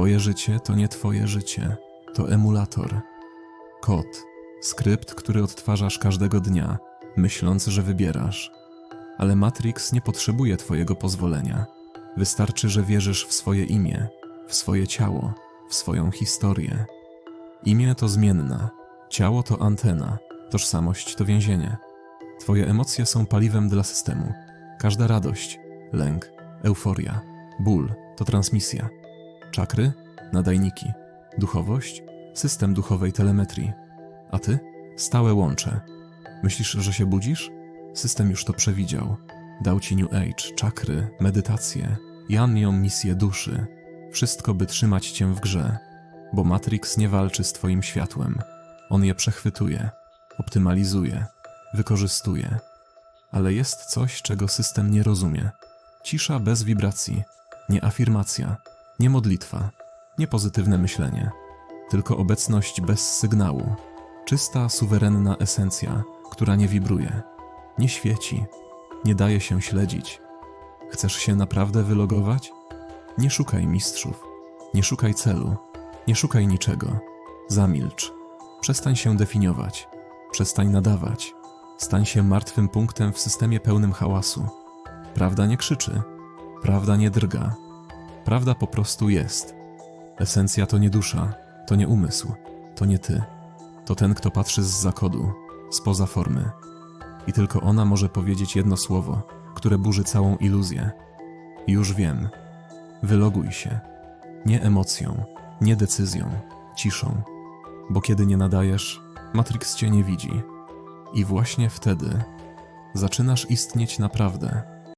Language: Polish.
Twoje życie to nie Twoje życie, to emulator. Kod, skrypt, który odtwarzasz każdego dnia, myśląc, że wybierasz. Ale Matrix nie potrzebuje Twojego pozwolenia. Wystarczy, że wierzysz w swoje imię, w swoje ciało, w swoją historię. Imię to zmienna, ciało to antena, tożsamość to więzienie. Twoje emocje są paliwem dla systemu. Każda radość, lęk, euforia, ból to transmisja. Czakry, nadajniki, duchowość, system duchowej telemetrii. A ty? Stałe łącze. Myślisz, że się budzisz? System już to przewidział. Dał ci New Age, czakry, medytację, Jannią misję duszy. Wszystko, by trzymać cię w grze. Bo Matrix nie walczy z twoim światłem. On je przechwytuje, optymalizuje, wykorzystuje. Ale jest coś, czego system nie rozumie. Cisza bez wibracji, nie afirmacja, nie modlitwa, nie pozytywne myślenie, tylko obecność bez sygnału. Czysta, suwerenna esencja, która nie wibruje, nie świeci, nie daje się śledzić. Chcesz się naprawdę wylogować? Nie szukaj mistrzów, nie szukaj celu, nie szukaj niczego. Zamilcz. Przestań się definiować, przestań nadawać. Stań się martwym punktem w systemie pełnym hałasu. Prawda nie krzyczy, prawda nie drga, prawda po prostu jest. Esencja to nie dusza, to nie umysł, to nie ty. To ten, kto patrzy z zakodu, spoza formy. I tylko ona może powiedzieć jedno słowo, które burzy całą iluzję. Już wiem. Wyloguj się. Nie emocją, nie decyzją, ciszą. Bo kiedy nie nadajesz, Matrix cię nie widzi. I właśnie wtedy zaczynasz istnieć naprawdę.